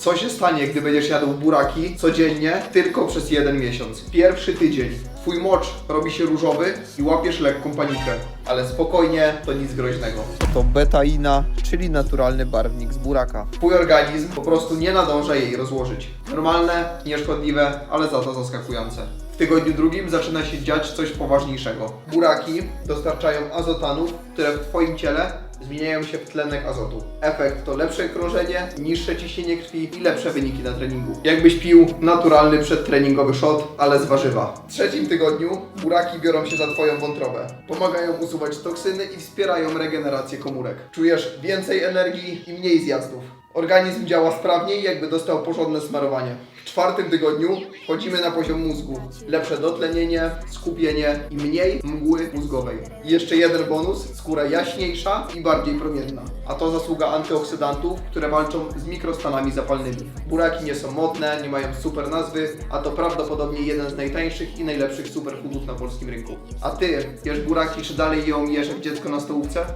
Co się stanie, gdy będziesz jadł buraki codziennie tylko przez jeden miesiąc? Pierwszy tydzień. Twój mocz robi się różowy i łapiesz lekką panikę. Ale spokojnie, to nic groźnego. To betaina, czyli naturalny barwnik z buraka. Twój organizm po prostu nie nadąża jej rozłożyć. Normalne, nieszkodliwe, ale za to zaskakujące. W tygodniu drugim zaczyna się dziać coś poważniejszego. Buraki dostarczają azotanów, które w Twoim ciele zmieniają się w tlenek azotu. Efekt to lepsze krążenie, niższe ciśnienie krwi i lepsze wyniki na treningu. Jakbyś pił naturalny przedtreningowy shot, ale z warzywa. W trzecim tygodniu buraki biorą się za Twoją wątrobę. Pomagają usuwać toksyny i wspierają regenerację komórek. Czujesz więcej energii i mniej zjazdów. Organizm działa sprawniej, jakby dostał porządne smarowanie. W czwartym tygodniu wchodzimy na poziom mózgu. Lepsze dotlenienie, skupienie i mniej mgły mózgowej. I jeszcze jeden bonus, skóra jaśniejsza i bardziej promienna. A to zasługa antyoksydantów, które walczą z mikrostanami zapalnymi. Buraki nie są modne, nie mają super nazwy, a to prawdopodobnie jeden z najtańszych i najlepszych superfoodów na polskim rynku. A ty, jesz buraki czy dalej ją jesz jak dziecko na stołówce?